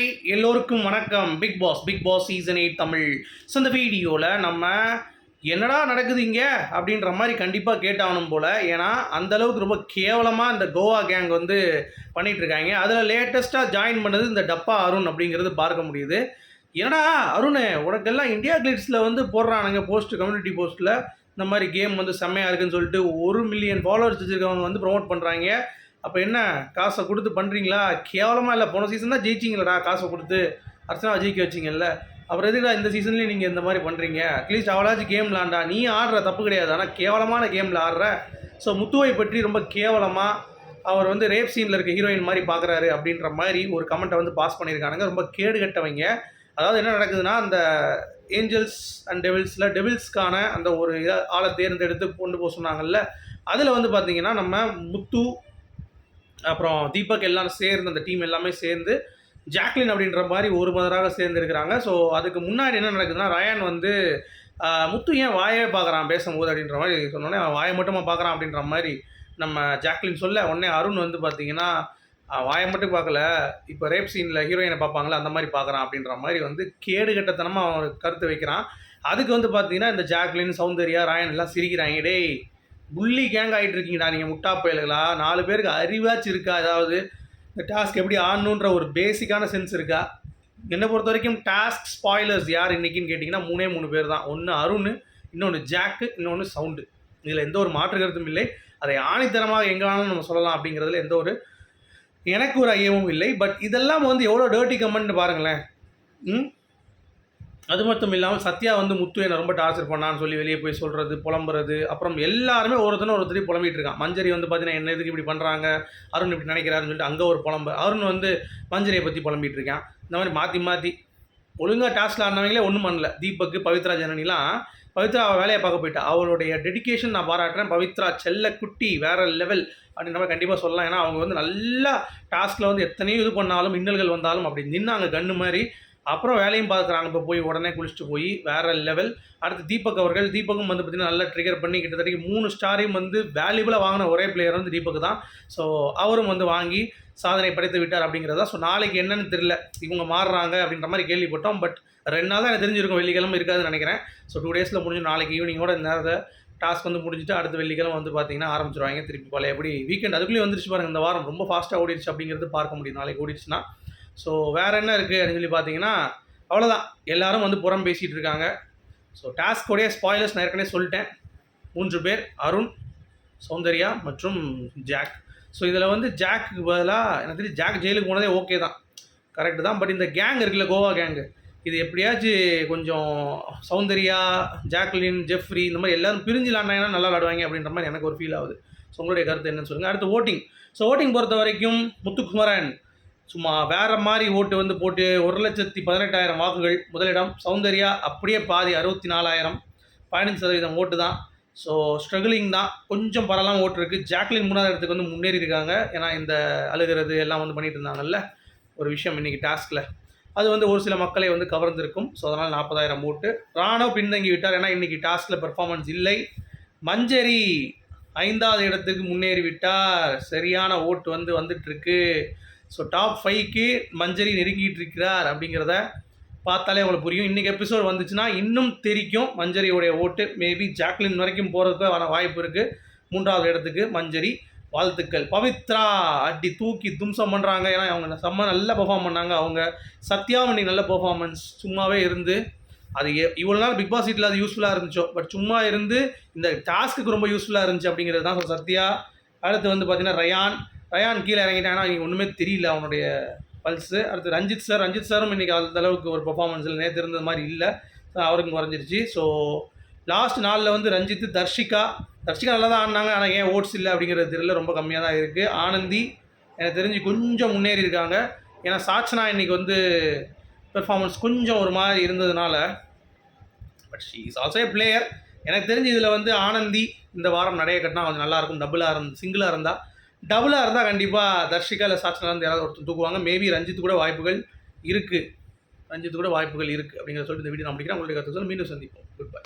Hi எல்லோருக்கும் வணக்கம். Bigg Boss Bigg Boss season eight Tamil. So இந்த வீடியோவில் நம்ம என்னடா நடக்குது இங்கே? அப்படின்ற மாதிரி கண்டிப்பாக கேட்டாகணும் போல். ஏன்னா அந்த அளவுக்கு ரொம்ப கேவலமாக இந்த கோவா கேங் வந்து பண்ணிகிட்ருக்காங்க அதில் லேட்டஸ்ட்டாக ஜாயின் பண்ணது இந்த டப்பா அருண் அப்படிங்கிறது பார்க்க முடியுது. என்னடா அருண் உனக்கெல்லாம் இந்தியா கிளிட்ஸில் வந்து போடுறானுங்க போஸ்ட் கம்யூனிட்டி போஸ்ட்டில் இந்த மாதிரி கேம் வந்து செம்மையாக இருக்குன்னு சொல்லிட்டு ஒரு மில்லியன் ஃபாலோவர்ஸ் வச்சுருக்கவங்க வந்து ப்ரோமோட் பண்ணுறாங்க அப்போ என்ன காசை கொடுத்து பண்ணுறீங்களா கேவலமாக இல்லை போன சீசன் தான் ஜெயிச்சிங்களடா காசை கொடுத்து. அர்ச்சனா ஜெயிக்க வச்சிங்கல்ல. அப்புறம் எதுக்குடா இந்த சீசன்லேயும் நீங்கள் இந்த மாதிரி பண்ணுறீங்க அட்லீஸ்ட் அவளாச்சும் கேம் விளாண்டா நீ ஆடுற தப்பு கிடையாது. ஆனால் கேவலமான கேமில் ஆடுற. ஸோ முத்துவை பற்றி ரொம்ப கேவலமாக அவர் வந்து ரேப் சீனில் இருக்க ஹீரோயின் மாதிரி பார்க்குறாரு அப்படின்ற மாதிரி ஒரு கமெண்ட்டை வந்து பாஸ் பண்ணியிருக்கானுங்க. ரொம்ப கேடு கட்டவங்க அதாவது என்ன நடக்குதுன்னா அந்த ஏஞ்சல்ஸ் அண்ட் டெவில்ஸில் டெவில்ஸ்க்கான அந்த ஒரு இதை ஆளை தேர்ந்தெடுத்து கொண்டு போக சொன்னாங்கல்ல. அதில் வந்து பார்த்தீங்கன்னா நம்ம முத்து அப்புறம் தீபக் எல்லாம் சேர்ந்து அந்த டீம் எல்லாமே சேர்ந்து ஜாக்லின் அப்படின்ற மாதிரி ஒரு மதராக சேர்ந்துருக்கிறாங்க. ஸோ அதுக்கு முன்னாடி என்ன நடக்குதுன்னா ரயான் வந்து முத்து ஏன் வாயே பார்க்குறான் பேசும்போது அப்படின்ற மாதிரி சொன்னோடனே அவன் வாயை மட்டுமா பார்க்குறான் அப்படின்ற மாதிரி நம்ம ஜாக்லின் சொல்ல உடனே அருண் வந்து பார்த்தீங்கன்னா வாயை மட்டும் பார்க்கல. இப்போ ரேப் சீனில் ஹீரோயினை பார்ப்பாங்களே அந்த மாதிரி பார்க்குறான் அப்படின்ற மாதிரி வந்து கேடு கட்டத்தனமாக அவன் கருத்து வைக்கிறான். அதுக்கு வந்து பார்த்தீங்கன்னா இந்த ஜாக்லின் சௌந்தர்யா ராயன் எல்லாம் சிரிக்கிறாங்க. டேய் புள்ளி கேங் ஆகிட்டு இருக்கீங்கடா நீங்கள் முட்டா புயல்களா? நாலு பேருக்கு அறிவாச்சு இருக்கா? அதாவது இந்த டாஸ்க் எப்படி ஆடணுன்ற ஒரு பேசிக்கான சென்ஸ் இருக்கா? என்னை பொறுத்த வரைக்கும் டாஸ்க் ஸ்பாய்லர்ஸ் யார் இன்றைக்கின்னு கேட்டிங்கன்னா மூணே மூணு பேர் தான் ஒன்று அருண் இன்னொன்று ஜாக்கு இன்னொன்று சவுண்டு இதில் எந்த ஒரு மாற்று கருத்தும் இல்லை. அதை ஆணித்தனமாக எங்கே வேணாலும் நம்ம சொல்லலாம் அப்படிங்கிறதுல எந்த ஒரு எனக்கு ஒரு ஐயமும் இல்லை. பட் இதெல்லாம் வந்து எவ்வளோ டேர்ட்டி கமெண்ட் பாருங்களேன். ம்? அது மட்டும் இல்லாமல் சத்யா வந்து முத்து என்னை ரொம்ப டார்ச்சர் பண்ணான்னு சொல்லி வெளியே போய் சொல்கிறது புலம்புறது அப்புறம் எல்லாருமே ஒருத்தனும் ஒருத்தரையும் புலம்பிகிட்டு இருக்கான். மஞ்சரி வந்து பார்த்தீங்கன்னா என்ன இதுக்கு இப்படி பண்ணுறாங்க அருண் இப்படி நினைக்கிறாருன்னு சொல்லிட்டு அங்கே ஒரு புலம்பு. அருண் வந்து மஞ்சரியை பற்றி புலம்பிட்டு இருக்கான். இந்த மாதிரி மாற்றி மாற்றி ஒழுங்காக டாஸ்கில் ஆடினவங்களே ஒன்றும் பண்ணல. தீபக்கு பவித்ரா ஜனனிலாம். பவித்ரா அவள் வேலையை பார்க்க போயிட்டா. அவளுடைய டெடிகேஷன் நான் பாராட்டுறேன். பவித்ரா செல்ல குட்டி வேற லெவல் அப்படின்ற மாதிரி கண்டிப்பாக சொல்லலாம். ஏன்னா அவங்க வந்து நல்லா டாஸ்கில் வந்து எத்தனையோ இது பண்ணாலும் மின்னல்கள் வந்தாலும் அப்படி நின்னாங்க கண்ணு மாதிரி. அப்புறம் வேலையும் பார்க்குறாங்க இப்போ போய் உடனே குளிச்சுட்டு போய் வேற லெவல் அடுத்து தீபக் அவர்கள் தீபக்கும் வந்து பார்த்தீங்கன்னா நல்லா ட்ரிகர் பண்ணி கிட்டத்தட்ட மூணு ஸ்டாரையும் வந்து வேல்யூபிளாக வாங்கின ஒரே பிளேயர் வந்து தீபக் தான். ஸோ அவரும் வந்து வாங்கி சாதனை படைத்து விட்டார் அப்படிங்கிறதா. ஸோ நாளைக்கு என்னன்னு தெரியல. இவங்க மாறுறாங்க அப்படின்ற மாதிரி கேள்விப்பட்டோம். பட் ரெண்டு நாள் தான் எனக்கு தெரிஞ்சிருக்கும். வெள்ளிக்கிழமை இருக்காதுன்னு நினைக்கிறேன். ஸோ டூ டேஸில் முடிஞ்சு நாளைக்கு ஈவினிங்கோட நேரத்தை டாஸ்க் வந்து முடிஞ்சுட்டு அடுத்த வெள்ளிக்கிழமை வந்து பார்த்தீங்கன்னா ஆரம்பிச்சிருவாங்க. திருப்பி பழைய எப்படி வீக்கெண்ட் அதுக்குள்ளேயே வந்துருச்சு பாருங்க. இந்த வாரம் ரொம்ப ஃபாஸ்ட்டாக ஓடிடுச்சு அப்படிங்கிறது பார்க்க முடியும். நாளைக்கு ஓடிடுச்சுன்னா ஸோ வேறு என்ன இருக்குது அப்படின்னு சொல்லி பார்த்தீங்கன்னா அவ்வளோதான் எல்லோரும் வந்து புறம் பேசிகிட்டு இருக்காங்க. ஸோ டாஸ்கோடைய ஸ்பாய்லர்ஸ் நான் ஏற்கனவே சொல்லிட்டேன். மூன்று பேர் அருண் சௌந்தர்யா மற்றும் ஜாக். ஸோ இதில் வந்து ஜாக்கு பதிலாக எனக்கு தெரிஞ்சு ஜாக் ஜெயிலுக்கு போனதே ஓகே தான். கரெக்டு தான். பட் இந்த கேங் இருக்குல்ல கோவா கேங்கு இது எப்படியாச்சும் கொஞ்சம் சௌந்தர்யா ஜாக்லின் ஜெஃப்ரி இந்த மாதிரி எல்லோரும் பிரிஞ்சு விளாண்டாங்கன்னா நல்லா விளாடுவாங்க அப்படின்ற மாதிரி எனக்கு ஒரு ஃபீல் ஆகுது. ஸோ உங்களுடைய கருத்து என்னன்னு சொல்லுங்கள் அடுத்து ஓட்டிங் ஸோ ஓட்டிங் பொறுத்த வரைக்கும் முத்துக்குமரன். சும்மா வேற மாதிரி ஓட்டு வந்து போட்டு ஒரு லட்சத்தி பதினெட்டாயிரம் வாக்குகள் முதலிடம். சௌந்தர்யா அப்படியே பாதி அறுபத்தி நாலாயிரம். பதினஞ்சு சதவீதம் ஓட்டு தான். ஸோ ஸ்ட்ரகிளிங் தான். கொஞ்சம் பரவாயில்லாம ஓட்டு இருக்குது ஜாக்லின் மூணாவது இடத்துக்கு வந்து முன்னேறி இருக்காங்க. ஏன்னா இந்த அழுகிறது எல்லாம் வந்து பண்ணிட்டு இருந்தாங்கல்ல ஒரு விஷயம் இன்னைக்கு டாஸ்கில் அது வந்து ஒரு சில மக்களை வந்து கவர்ந்திருக்கும். ஸோ அதனால் நாற்பதாயிரம் ஓட்டு. ராணவ் பின்தங்கி விட்டார். ஏன்னா இன்றைக்கி டாஸ்கில் பெர்ஃபார்மன்ஸ் இல்லை. மஞ்சரி ஐந்தாவது இடத்துக்கு முன்னேறி விட்டார். சரியான ஓட்டு வந்து வந்துட்டுருக்கு ஸோ டாப் ஃபைவ்க்கு மஞ்சரி நெருங்கிட்டு இருக்கிறார் அப்படிங்கிறத பார்த்தாலே உங்களுக்கு புரியும். இன்றைக்கி எபிசோட் வந்துச்சுன்னா இன்னும் தெரிக்கும் மஞ்சரியோடைய ஓட்டு. மேபி ஜாக்லின் வரைக்கும் போகிறதுக்கு வர வாய்ப்பு இருக்குது மூன்றாவது இடத்துக்கு மஞ்சரி. வாழ்த்துக்கள். பவித்ரா அடி தூக்கி தும்சம் பண்ணுறாங்க ஏன்னா அவங்க செம்ம நல்லா பெர்ஃபார்ம் பண்ணாங்க. அவங்க சத்யாமணி நல்ல பெர்ஃபார்மன்ஸ் சும்மாவே இருந்து அது இவ்வளோ நாள் பிக் பாஸ் வீட்டில் அது யூஸ்ஃபுல்லாக இருந்துச்சோ. பட் சும்மா இருந்து இந்த டாஸ்க்கு ரொம்ப யூஸ்ஃபுல்லாக இருந்துச்சு அப்படிங்கிறது தான். ஸோ சத்யா அடுத்து வந்து பார்த்தீங்கன்னா ரயான். ரயான் கீழே இறங்கிட்டான் அவனுக்கு ஒன்றுமே தெரியல அவனுடைய பல்ஸு அடுத்து ரஞ்சித் சார் ரஞ்சித் சாரும் இன்றைக்கி அந்த அளவுக்கு ஒரு பர்ஃபார்மன்ஸில் நேற்று இருந்தது மாதிரி இல்லை. அவருக்கும் குறைஞ்சிருச்சு. ஸோ லாஸ்ட் நாளில் வந்து ரஞ்சித் தர்ஷிகா தர்ஷிகா நல்லா தான் ஆடினாங்க. ஆனால் ஏன் ஓட்ஸ் இல்லை அப்படிங்கிறது தெரியல. ரொம்ப கம்மியாக தான் இருக்குது ஆனந்தி எனக்கு தெரிஞ்சு கொஞ்சம் முன்னேறி இருக்காங்க. ஏன்னா சாட்சனா இன்றைக்கி வந்து பெர்ஃபார்மன்ஸ் கொஞ்சம் ஒரு மாதிரி இருந்ததுனால but she is also a player எனக்கு தெரிஞ்சு இதில் வந்து ஆனந்தி இந்த வாரம் நிறைய கட்டினா கொஞ்சம் நல்லாயிருக்கும் டபுளாக இருந்து சிங்கிளாக இருந்தால் டபுளாக இருந்தால் கண்டிப்பாக தர்ஷிகா இல்லை சாட்சனா இருந்து யாராவது ஒருத்தர் தூக்குவாங்க. மேபி ரஞ்சித் கூட வாய்ப்புகள் இருக்குது ரஞ்சித் கூட வாய்ப்புகள் இருக்குது அப்படிங்கிற சொல்லிட்டு இந்த வீடியோ நான் முடிக்கிறேன். உங்களுடைய கருத்து மீண்டும் சந்திப்போம். Good bye